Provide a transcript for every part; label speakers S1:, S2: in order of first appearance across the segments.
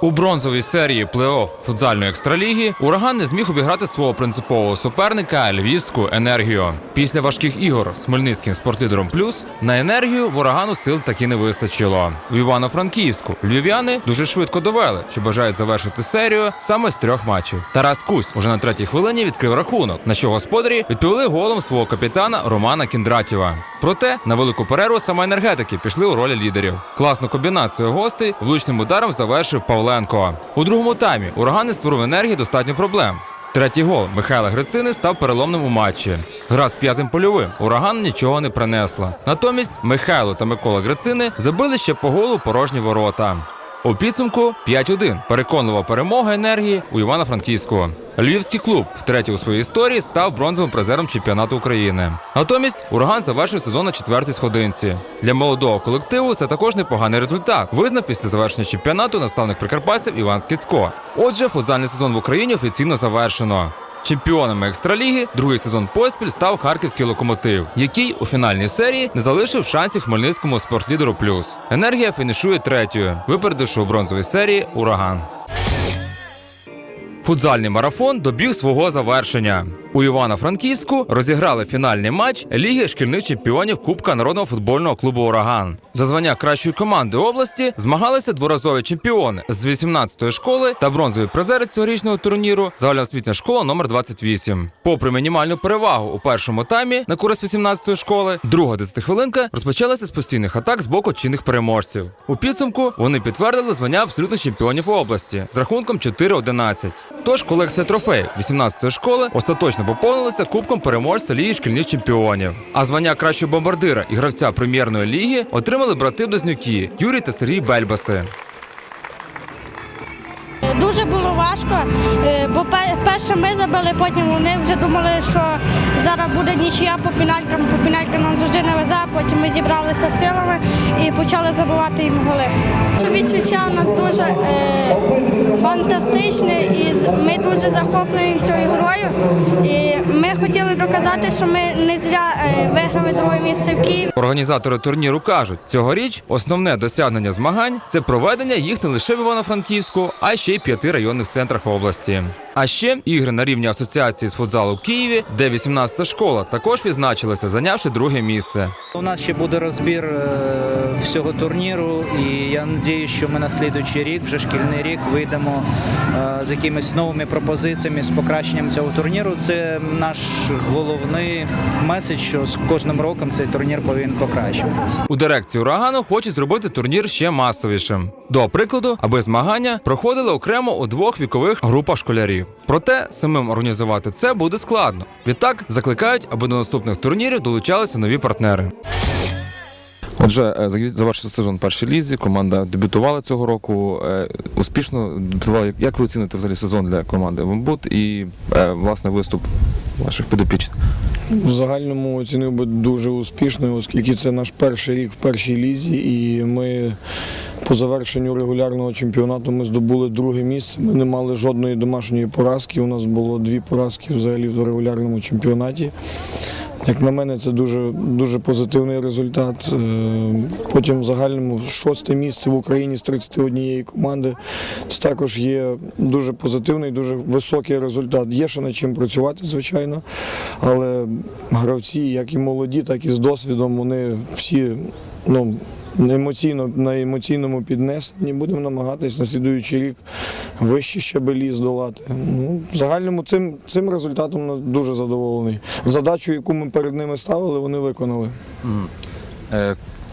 S1: У бронзовій серії плей-офф футзальної екстраліги ураган не зміг обіграти свого принципового суперника Львівську енергію. Після важких ігор з Хмельницьким спортлідером плюс на енергію в урагану сил таки не вистачило. У Івано-Франківську львів'яни дуже швидко довели, що бажають завершити серію саме з трьох матчів. Тарас Кусь уже на третій хвилині відкрив рахунок, на що господарі відповіли голом свого капітана Романа Кіндратєва. Проте на велику перерву саме енергетики пішли у ролі лідерів. Класну комбінацію гостей влучним ударом завершив Павленко. У другому таймі ураган не створив енергії достатньо проблем. Третій гол Михайла Грицини став переломним у матчі. Гра з п'ятим польовим ураган нічого не принесла. Натомість Михайло та Микола Грицини забили ще по голу порожні ворота. У підсумку 5-1 переконлива перемога енергії у Івано-Франківську. Львівський клуб втретє у своїй історії став бронзовим призером чемпіонату України. Натомість ураган завершив сезон на четвертій сходинці. Для молодого колективу це також непоганий результат. Визнав після завершення чемпіонату наставник прикарпатців Іван Скіцько. Отже, футзальний сезон в Україні офіційно завершено. Чемпіонами екстраліги другий сезон поспіль став харківський локомотив, який у фінальній серії не залишив шансів хмельницькому спортлідеру плюс. Енергія фінішує третьою, випередивши у бронзовій серії ураган. Футзальний марафон добіг свого завершення. У Івано-Франківську розіграли фінальний матч Ліги шкільних чемпіонів Кубка народного футбольного клубу Ураган. За звання кращої команди області змагалися дворазові чемпіони з 18-ї школи та бронзовий призер цьогорічного турніру загальноосвітня школа номер 28. Попри мінімальну перевагу у першому таймі на користь 18-ї школи, друга десятихвилинка розпочалася з постійних атак з боку чинних переможців. У підсумку вони підтвердили звання абсолютних чемпіонів області з рахунком 4-11. Тож колекція трофеїв 18-ї школи остаточно поповнилася кубком переможця ліги шкільних чемпіонів. А звання кращого бомбардира і гравця прем'єрної ліги отримали брати Близнюки Юрій та Сергій Бельбаси.
S2: Важко, е, бо перше ми забили, потім вони вже думали, що зараз буде нічия по піналькам, по піналькам нам завжди не везе, потім ми зібралися силами і почали забивати їм голи. Відчуття у нас дуже е, фантастичне і ми дуже захоплені цією грою. І ми хотіли доказати, що ми не зря е, виграли друге місце в Києві.
S1: Організатори турніру кажуть, цьогоріч основне досягнення змагань це проведення їх не лише в Івано-Франківську, а ще й п'яти районних центрах області. А ще ігри на рівні асоціації з футзалу в Києві, де 18-та школа також відзначилася, зайнявши друге місце.
S3: У нас ще буде розбір е, всього турніру, і я сподіваюся, що ми на слідуючий рік, вже шкільний рік, вийдемо е, з якимись новими пропозиціями з покращенням цього турніру. Це наш головний меседж, що з кожним роком цей турнір повинен покращуватися.
S1: У дирекції урагану хочуть зробити турнір ще масовішим. До прикладу, аби змагання проходили окремо у двох вікових групах школярів. Проте самим організувати це буде складно. Відтак закликають, аби до наступних турнірів долучалися нові партнери.
S4: Отже, е, завершився сезон першій лізі. Команда дебютувала цього року. е, Успішно дебютувала. Як- ви оціните взагалі сезон для команди Вомбут і е, власне виступ ваших підопічних?
S5: В загальному оцінив би дуже успішною, оскільки це наш перший рік в першій лізі, і ми по завершенню регулярного чемпіонату ми здобули друге місце. Ми не мали жодної домашньої поразки. У нас було дві поразки взагалі в регулярному чемпіонаті. Як на мене, це дуже, дуже позитивний результат. Е, Потім в загальному шосте місце в Україні з 31 команди. Це також є дуже позитивний, дуже високий результат. Є ще над чим працювати, звичайно. Але гравці, як і молоді, так і з досвідом, вони всі ну, емоційно, на емоційному піднесенні. Будемо намагатись на слідуючий рік вищі щабелі здолати. Ну, в загальному цим, цим результатом дуже задоволений. Задачу, яку ми перед ними ставили, вони виконали.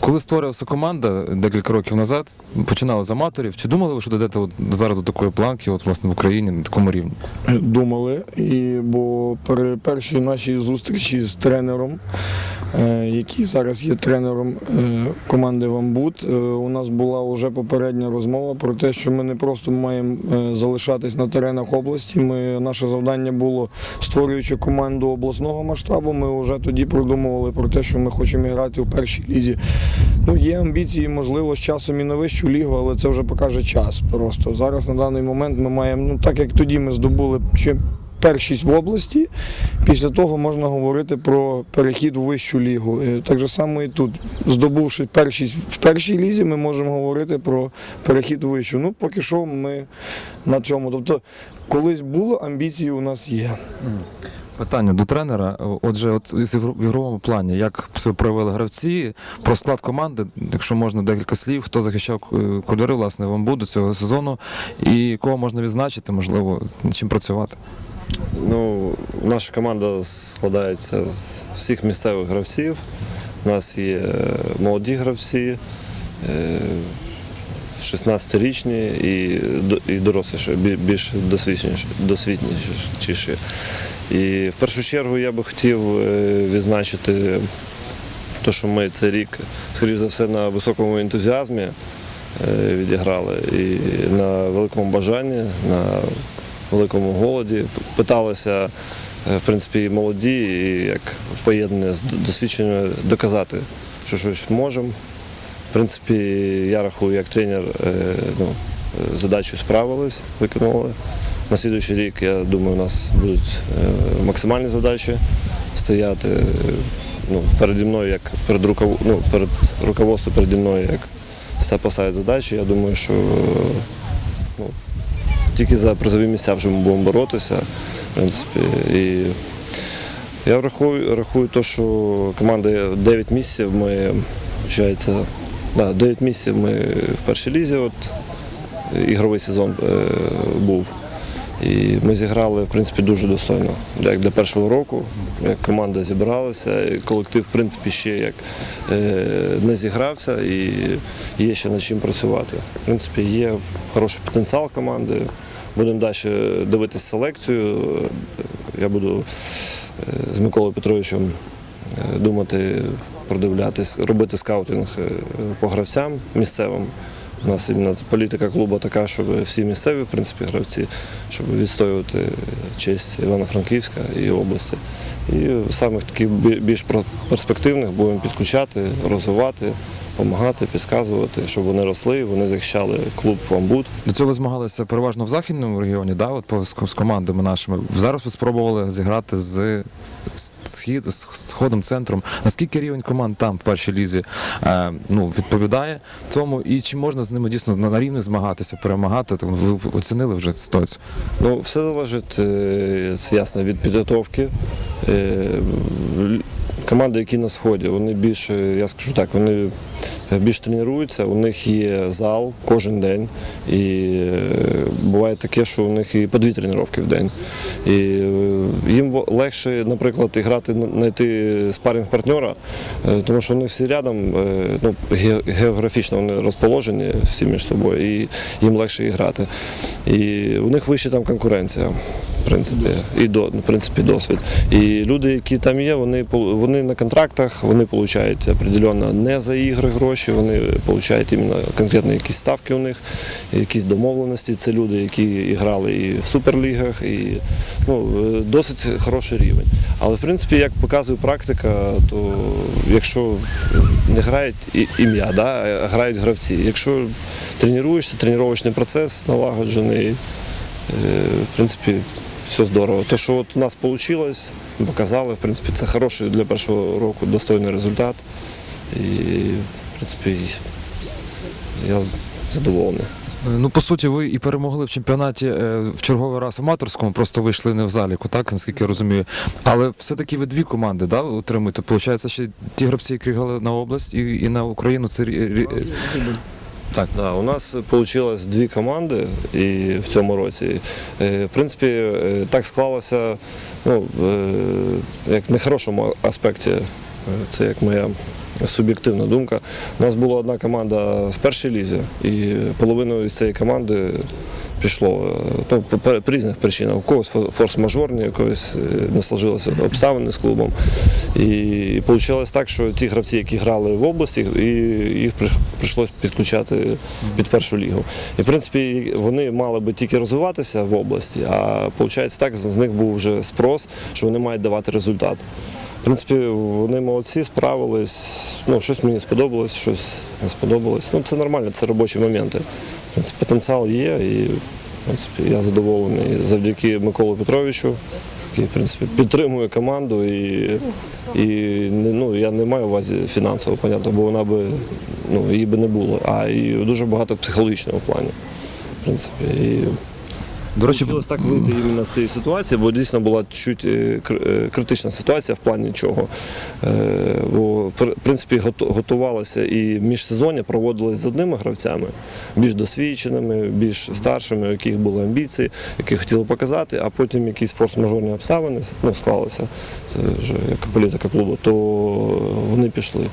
S4: Коли створювалася команда декілька років назад, починали з аматорів. Чи думали ви, що дійдете от зараз до такої планки, от власне в Україні на такому рівні?
S5: Думали, і бо при першій нашій зустрічі з тренером, е, який зараз є тренером е, команди Вамбут, е, у нас була вже попередня розмова про те, що ми не просто маємо залишатись на теренах області. Ми, наше завдання було, створюючи команду обласного масштабу, ми вже тоді продумували про те, що ми хочемо грати у першій лізі. Ну, є амбіції, можливо, з часом і на вищу лігу, але це вже покаже час. Просто зараз на даний момент ми маємо, ну так як тоді ми здобули першість в області. Після того можна говорити про перехід у вищу лігу. Е, Так же само і тут, здобувши першість в першій лізі, ми можемо говорити про перехід у вищу. Ну, поки що ми на цьому. Тобто, колись було, амбіції у нас є.
S4: Питання до тренера. Отже, от в ігро- ігровому плані, як себе проявили гравці, про склад команди, якщо можна декілька слів, хто захищав е, кольори власне в Амбуду цього сезону, і кого можна відзначити, можливо, чим працювати.
S6: Ну, наша команда складається з всіх місцевих гравців. У нас є е, молоді гравці, е, 16-річні і, і доросліші, більш досвідченіші. І в першу чергу я би хотів е, відзначити те, що ми цей рік, скоріш за все, на високому ентузіазмі е, відіграли і на великому бажанні, на великому голоді. Питалися, е, в принципі, і молоді, і як поєднання з досвідченнями доказати, що щось можемо. Принципі, я рахую, як тренер, е, ну, задачу справились, виконали. На слідуючий рік, я думаю, у нас будуть е, максимальні задачі стояти. Ну, переді мною, як перед рукав... ну, перед руководством переді мною, як ста- поставить задачі. Я думаю, що ну, тільки за призові місця вже ми будемо боротися. В принципі, і я рахую, рахую те, що команда 9 місяців ми, виходить, да, 9 місяців ми в першій лізі, от, ігровий сезон е, був. І ми зіграли в принципі дуже достойно. Як для першого року, як команда зібралася, колектив, в принципі, ще як е, не зігрався і є ще над чим працювати. В принципі, є хороший потенціал команди. Будемо далі дивитися селекцію. Я буду е, з Миколою Петровичем е, думати, продивлятись, робити скаутинг е, по гравцям місцевим. У нас іменно політика клубу така, щоб всі місцеві в принципі, гравці, щоб відстоювати честь Івано-Франківська і області. І самих таких більш перспективних будемо підключати, розвивати, допомагати, підказувати, щоб вони росли, вони захищали клуб Вамбут.
S4: До цього ви змагалися переважно в західному регіоні, да, от з, командами нашими. Зараз ви спробували зіграти з схід, сходом, центром. Наскільки рівень команд там в першій лізі е, ну, відповідає цьому, і чи можна з ними дійсно на, рівні змагатися, перемагати? Тому ви оцінили вже ситуацію.
S6: Ну, все залежить, е, це ясно, від підготовки. Команди, які на сході, вони більше, я скажу так, вони більш тренуються, у них є зал кожен день. І е, буває таке, що у них і по дві тренування в день. І е, їм легше, наприклад, грати, знайти спарінг партнера, е, тому що вони всі рядом, ну, географічно вони розположені всі між собою, і їм легше і грати. І у них вища там конкуренція. В принципі, і в принципі досвід. І люди, які там є, вони пол- вони на контрактах, вони отримують определенно не за ігри гроші, вони отримують іменно конкретно якісь ставки у них, якісь домовленості. Це люди, які грали і в суперлігах, і ну, е, досить хороший рівень. Але в принципі, як показує практика, то якщо не грають ім'я, да, а грають гравці. Якщо тренуєшся, тренувальний процес налагоджений. Е, В принципі, все здорово. Те, що от у нас вийшло, показали, в принципі, це хороший для першого року достойний результат. І, в принципі, я задоволений.
S4: Е, Ну, по суті, ви і перемогли в чемпіонаті е, в черговий раз аматорському, просто вийшли не в заліку, так, наскільки я розумію. Але все-таки ви дві команди да, отримуєте. Получається, що ті гравці, які грали на область і, і на Україну, це Так.
S6: Да, у нас вийшло дві команди і в цьому році. Е, В принципі, е, так склалося ну, е, як в нехорошому аспекті. Це як моя суб'єктивна думка. У нас була одна команда в першій лізі, і половину із цієї команди пішло е, ну, по, різних причинах. У когось форс-мажорні, у когось не сложилися обставини з клубом. І вийшло так, що ті гравці, які грали в області, і їх при- прийшлось підключати під першу лігу. І в принципі вони мали би тільки розвиватися в області, а виходить так, з них був вже спрос, що вони мають давати результат. В принципі, вони молодці, справились. Ну, щось мені сподобалось, щось не сподобалось. Ну, це нормально, це робочі моменти. В принципі, потенціал є і принципі, я задоволений завдяки Миколу Петровичу, який в принципі, підтримує команду. І, і ну, я не маю увазі фінансово, понятно, бо вона би ну, її би не було. А і дуже багато психологічного плані. В принципі. І
S4: До речі,
S6: Хотілося так вийти іменно з цієї ситуації, бо дійсно була чуть е, е, критична ситуація в плані чого. Е, Бо в принципі готувалося і міжсезоння проводилось з одними гравцями, більш досвідченими, більш старшими, у яких були амбіції, які хотіли показати, а потім якісь форс-мажорні обставини ну, склалися. Це вже як політика клубу, то вони пішли.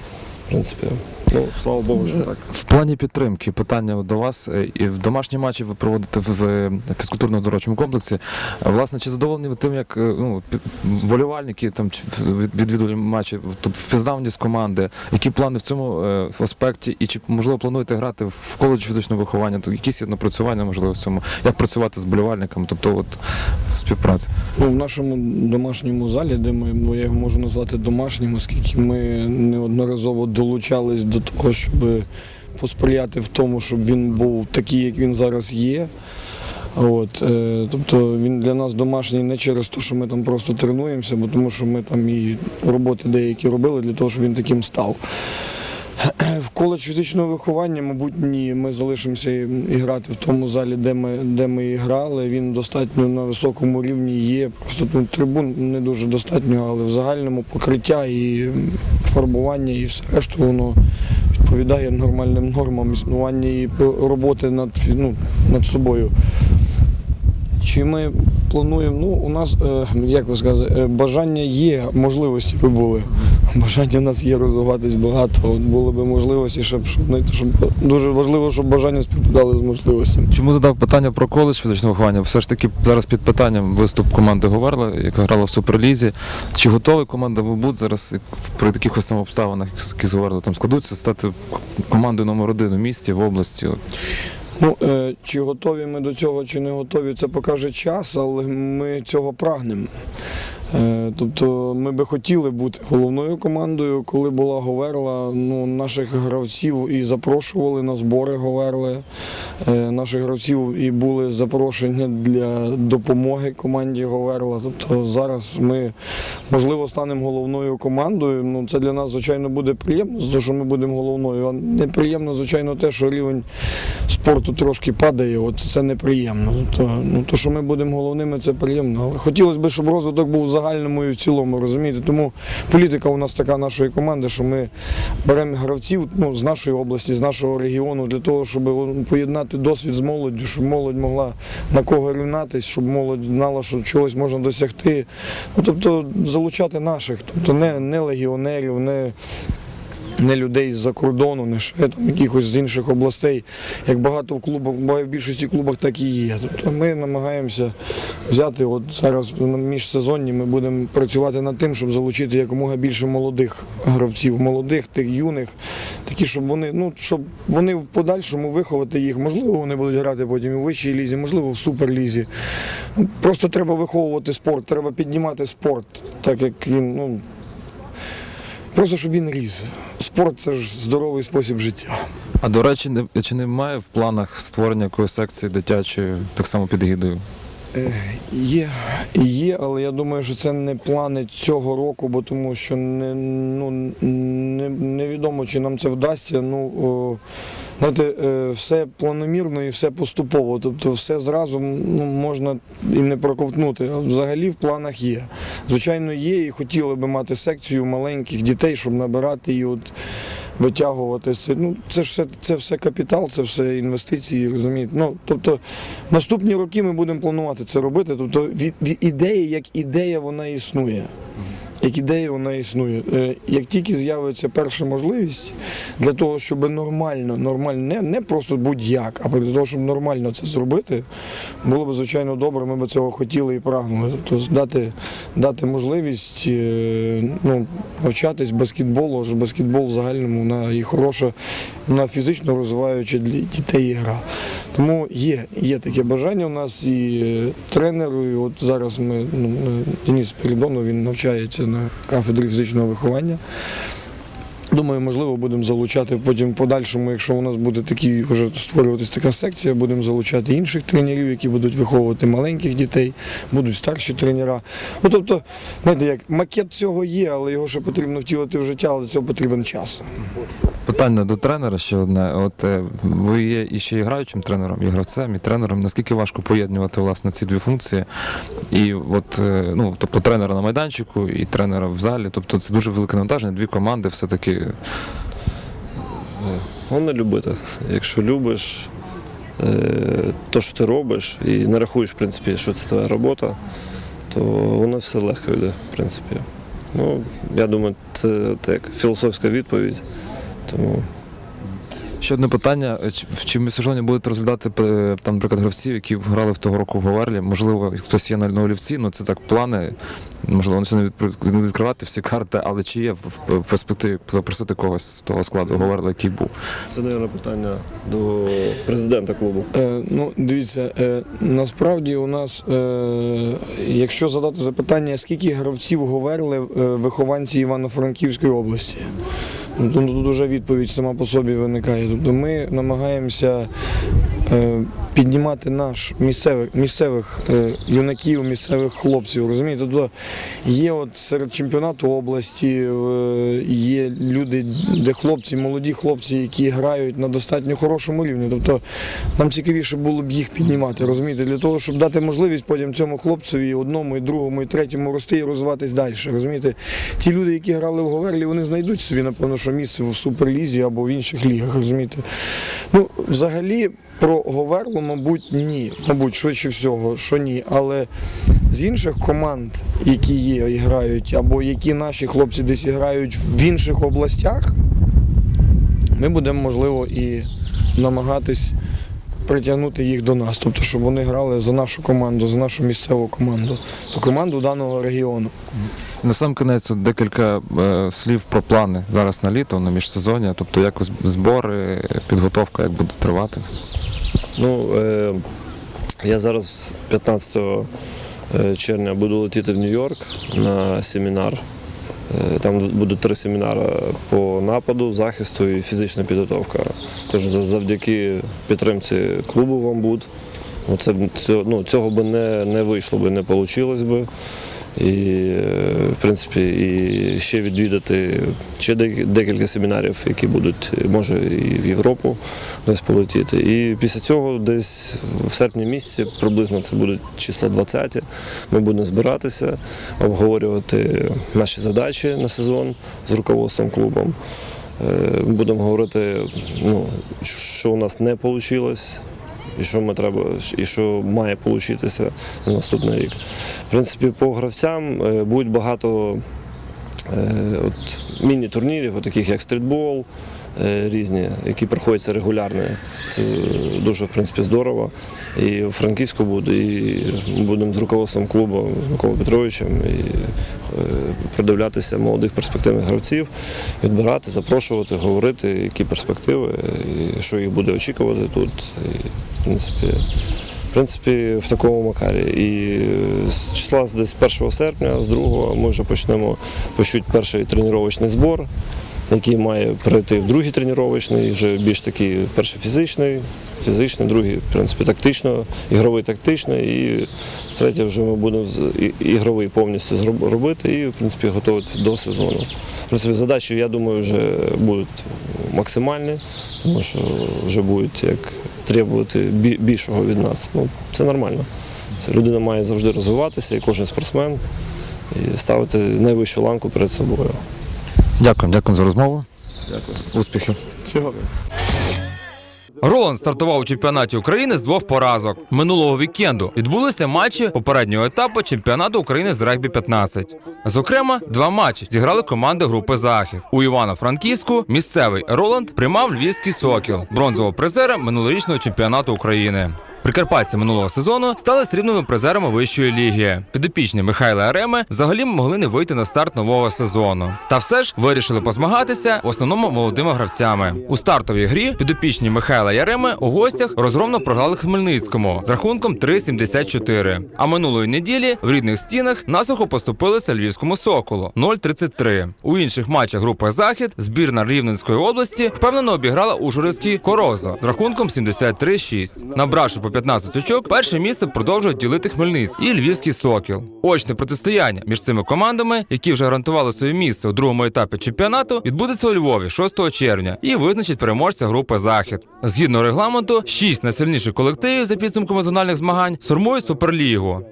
S6: В принципі, ну слава Богу, що так.
S4: В плані підтримки питання до вас. Е, І в домашні матчі ви проводите в е, фізкультурно-здоровчому комплексі. Е, Власне, чи задоволені ви тим, як е, ну, пі- там відвідували матчі, тобто фізавність команди, які плани в цьому в аспекті, і чи можливо плануєте грати в коледж фізичного виховання, то якісь є напрацювання можливо в цьому, як працювати з вболівальниками, тобто от співпраця.
S5: Ну, в нашому домашньому залі, де ми, я його можу назвати домашнім, оскільки ми неодноразово долучались до того, щоб посприяти в тому, щоб він був такий, як він зараз є. От, е, тобто він для нас домашній не через те, що ми там просто тренуємося, бо тому що ми там і роботи деякі робили для того, щоб він таким став. В коледж фізичного виховання, мабуть, ні. Ми залишимося і грати в тому залі, де ми, де ми і грали. Він достатньо на високому рівні є. Просто ну, трибун не дуже достатньо, але в загальному покриття і фарбування, і все решту воно відповідає нормальним нормам існування і роботи над, ну, над собою. Чи ми плануємо? Ну, у нас, е, як ви сказали, е, бажання є, можливості би були. Бажання у нас є розвиватись багато. От були б можливості, щоб, щоб, дуже важливо, щоб бажання співпадали з можливостями.
S4: Чому задав питання про коледж фізичного виховання? Все ж таки зараз під питанням виступ команди Говерла, яка грала в Суперлізі. Чи готова команда ВБУТ зараз при таких ось обставинах, які з там складуться, стати командою номер один у місті, в області?
S5: Ну, е, чи готові ми до цього, чи не готові, це покаже час, але ми цього прагнемо. Е, Тобто ми би хотіли бути головною командою, коли була Говерла, ну, наших гравців і запрошували на збори Говерли. Е, Наших гравців і були запрошення для допомоги команді Говерла. Тобто зараз ми, можливо, станемо головною командою. Ну, це для нас, звичайно, буде приємно, за що ми будемо головною. А неприємно, звичайно, те, що рівень спорту трошки падає. От це неприємно. Тобто, ну, то, що ми будемо головними, це приємно. Але хотілося б, щоб розвиток був в загальному і в цілому, розумієте? Тому політика у нас така нашої команди, що ми беремо гравців ну, з нашої області, з нашого регіону, для того, щоб поєднати досвід з молоддю, щоб молодь могла на кого рівнатись, щоб молодь знала, що чогось можна досягти. Ну, тобто залучати наших, тобто не, не легіонерів, не не людей з-за кордону, не ще там якихось з інших областей. Як багато в клубах, в більшості клубах так і є. Тобто ми намагаємося взяти, от зараз на міжсезонні ми будемо працювати над тим, щоб залучити якомога більше молодих гравців, молодих, тих юних, такі, щоб вони, ну щоб вони в подальшому виховати їх. Можливо, вони будуть грати потім в вищій лізі, можливо, в суперлізі. Просто треба виховувати спорт, треба піднімати спорт, так як він, ну. Просто щоб він ріс. Спорт це ж здоровий спосіб життя.
S4: А до речі, не- чи немає в планах створення якоїсь секції дитячої, так само під гідою?
S5: Е, Є, є, але я думаю, що це не плани цього року, бо тому що не, ну, не, невідомо, чи нам це вдасться. Ну, о, знаєте, е, все планомірно і все поступово. Тобто все зразу ну, можна і не проковтнути. Взагалі в планах є. Звичайно, є, і хотіли би мати секцію маленьких дітей, щоб набирати і от витягувати це. Ну, це ж все, це все капітал, це все інвестиції, розумієте. Ну, тобто, наступні роки ми будемо планувати це робити. Тобто, від, від ідеї, як ідея, вона існує. Як ідея вона існує. Е, Як тільки з'явиться перша можливість для того, щоб нормально, нормально, не, не просто будь-як, а для того, щоб нормально це зробити, було б звичайно добре. Ми б цього хотіли і прагнули. Тобто дати, дати можливість е, ну, навчатись баскетболу, адже баскетбол в загальному вона і хороша, вона фізично розвиваюча для дітей гра. Тому є, є таке бажання у нас і е, тренеру. І от зараз ми ну, Денис Передонов, він навчається на кафедрі фізичного виховання. Думаю, можливо, будемо залучати потім в подальшому, якщо у нас буде такі вже створюватись така секція, будемо залучати інших тренерів, які будуть виховувати маленьких дітей, будуть старші тренера. Ну тобто, знаєте, як макет цього є, але його ще потрібно втілити в життя, але для цього потрібен час.
S4: Питання до тренера ще одне. От е, ви є і ще і граючим тренером, і гравцем, і тренером. Наскільки важко поєднувати власне ці дві функції? І от е, ну, тобто тренера на майданчику і тренера в залі. Тобто це дуже велике навантаження, дві команди все-таки.
S6: Головне любити. Якщо любиш то, те, що ти робиш, і не рахуєш, в принципі, що це твоя робота, то воно все легко йде, в принципі. Ну, я думаю, це так, філософська відповідь. Тому
S4: Ще одне питання: Чи- в чому сезоні будете розглядати е, там, наприклад, гравців, які грали в того року в Говерлі? Можливо, хтось є на олівці, ну це так плани. Можливо, не сьогодні відкри- не відкривати всі карти, але чи є в, в- в перспективі запросити когось з того складу Говерла, який був?
S6: це, мабуть, питання до президента клубу.
S5: Е, ну, дивіться, е, насправді у нас, е, якщо задати запитання, скільки гравців Говерли е, вихованці Івано-Франківської області, тут уже відповідь сама по собі виникає. Тобто ми намагаємося піднімати наш місцевих, місцевих е, юнаків, місцевих хлопців. Розумієте, тобто є от серед чемпіонату області, е, є люди, де хлопці, молоді хлопці, які грають на достатньо хорошому рівні. Тобто нам цікавіше було б їх піднімати, розумієте, для того, щоб дати можливість потім цьому хлопцеві одному, і другому, і третьому рости і розвиватись далі. Розумієте, ті люди, які грали в Говерлі, вони знайдуть собі, напевно, що місце в суперлізі або в інших лігах. Розумієте? Ну, взагалі, про Говерлу, мабуть, ні. Мабуть, швидше всього, що ні. Але з інших команд, які є і грають, або які наші хлопці десь грають в інших областях, ми будемо, можливо, і намагатись притягнути їх до нас, тобто, щоб вони грали за нашу команду, за нашу місцеву команду, за команду даного регіону.
S4: На сам кінець декілька е, слів про плани зараз на літо, на міжсезоння, тобто як збори, підготовка, як буде тривати.
S6: Ну, е, я зараз 15 е, червня буду летіти в Нью-Йорк на семінар. Е, Там будуть три семінари по нападу, захисту і фізична підготовка. Тож завдяки підтримці клубу «Вамбуд» ну, це, ну, цього би не, не вийшло би, не вийшло би. І, е, в принципі, і ще відвідати ще декілька семінарів, які будуть, може, і в Європу десь полетіти. І після цього, десь в серпні місяці, приблизно це будуть числа 20, ми будемо збиратися, обговорювати наші задачі на сезон з руководством клубом. Е, Будемо говорити, ну, що у нас не вийшло, і що ми треба, і що має получитися на наступний рік. В принципі, по гравцям будуть багато е, міні-турнірів, таких як стрітбол, е, різні, які проходяться регулярно. Це дуже в принципі здорово. І в Франківську буде, і будемо з руководством клубу з Миколою Петровичем і е, придивлятися молодих перспективних гравців, відбирати, запрошувати, говорити, які перспективи, і що їх буде очікувати тут. І, в принципі, в принципі, в такому макарі. І з числа десь 1 серпня, з 2 ми вже почнемо почуть перший тренувальний збор, який має перейти в другий тренувальний, вже більш такий перший фізичний, фізичний, другий, в принципі, тактично, ігровий тактичний, і третє вже ми будемо ігровий повністю робити і, в принципі, готуватися до сезону. В принципі, задачі, я думаю, вже будуть максимальні, тому що вже будуть як требувати більшого від нас. Ну, це нормально. Це людина має завжди розвиватися, і кожен спортсмен, і ставити найвищу ланку перед собою.
S4: Дякую, дякую за розмову. Дякую. Успіхів.
S5: Всього.
S1: Роланд стартував у чемпіонаті України з двох поразок. Минулого вікенду відбулися матчі попереднього етапу чемпіонату України з регбі 15. Зокрема, два матчі зіграли команди групи Захід. У Івано-Франківську місцевий Роланд приймав львівський сокіл, бронзового призера минулорічного чемпіонату України. Прикарпатці минулого сезону стали срібними призерами вищої ліги. Підопічні Михайла Ареми взагалі могли не вийти на старт нового сезону. Та все ж вирішили позмагатися в основному молодими гравцями. У стартовій грі підопічні Михайла Яреми у гостях розгромно програли Хмельницькому з рахунком 3-74. А минулої неділі в рідних стінах насухо поступилися львівському соколу 0-33. У інших матчах групи Захід збірна Рівненської області впевнено обіграла Ужгородський Корозо з рахунком 73-6. Набравши по 15 очок, перше місце продовжують ділити Хмельницький і Львівський Сокіл. Очне протистояння між цими командами, які вже гарантували своє місце у другому етапі чемпіонату, відбудеться у Львові 6 червня і визначить переможця групи Захід. Згідно регламенту, шість найсильніших колективів за підсумками зональних змагань сформують суперлігу.